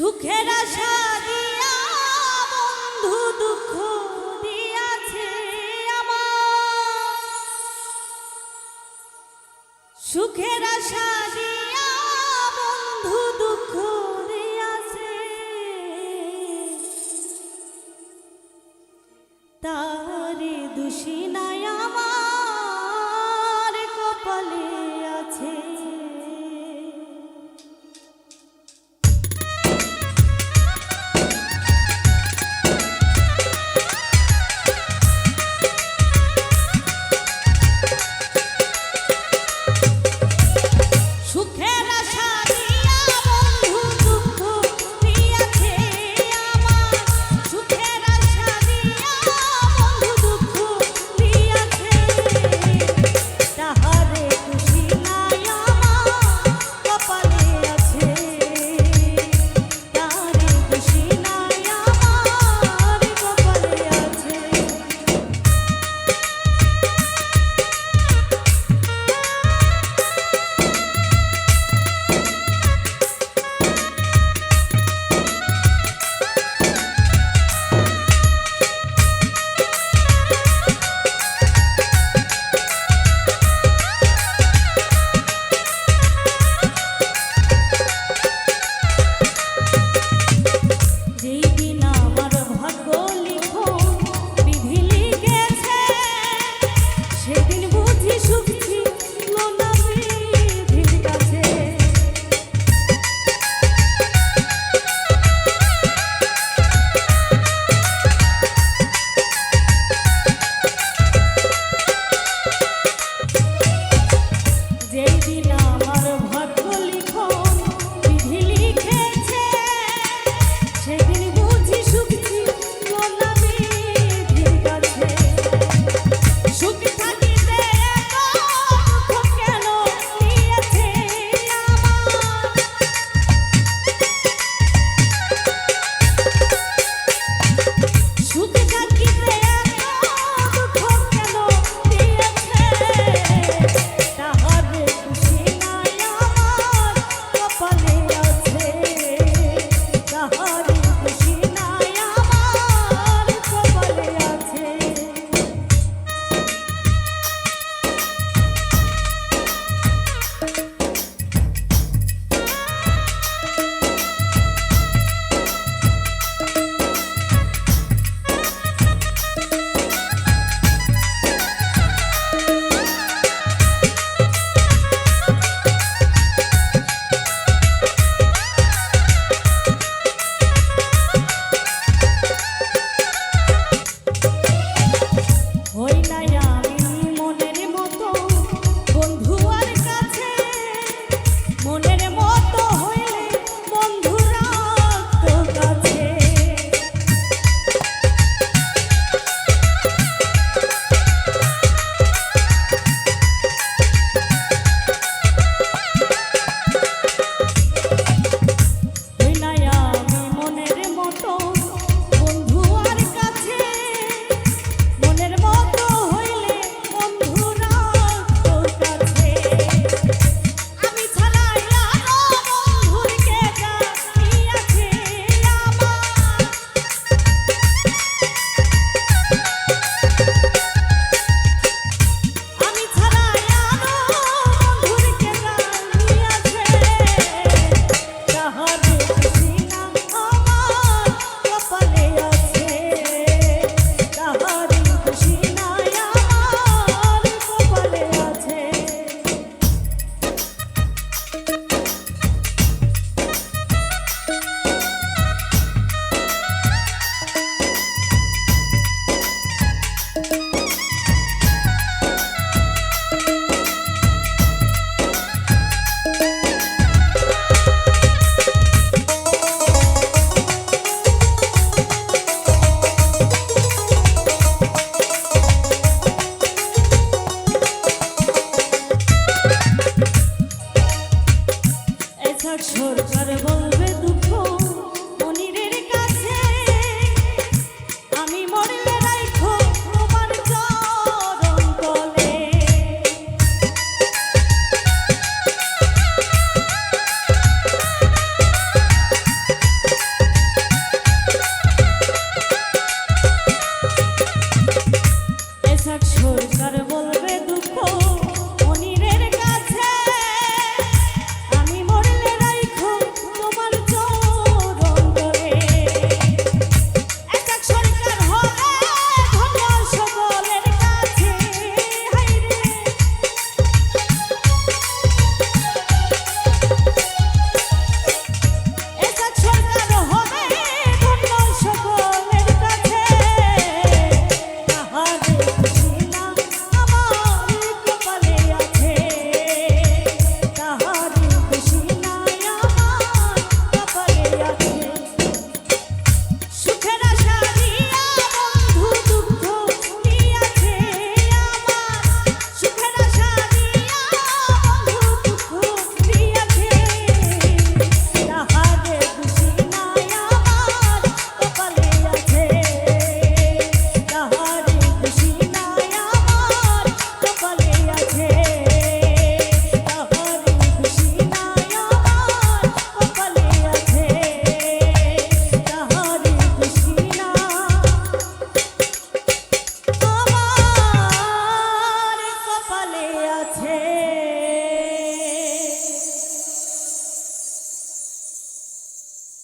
সুখের আশা দিয়া, বন্ধু দুঃখ দিয়াছে আমার। সুখের আশা দিয়া, বন্ধু দুঃখ দিয়াছে। তারে দোষী নাই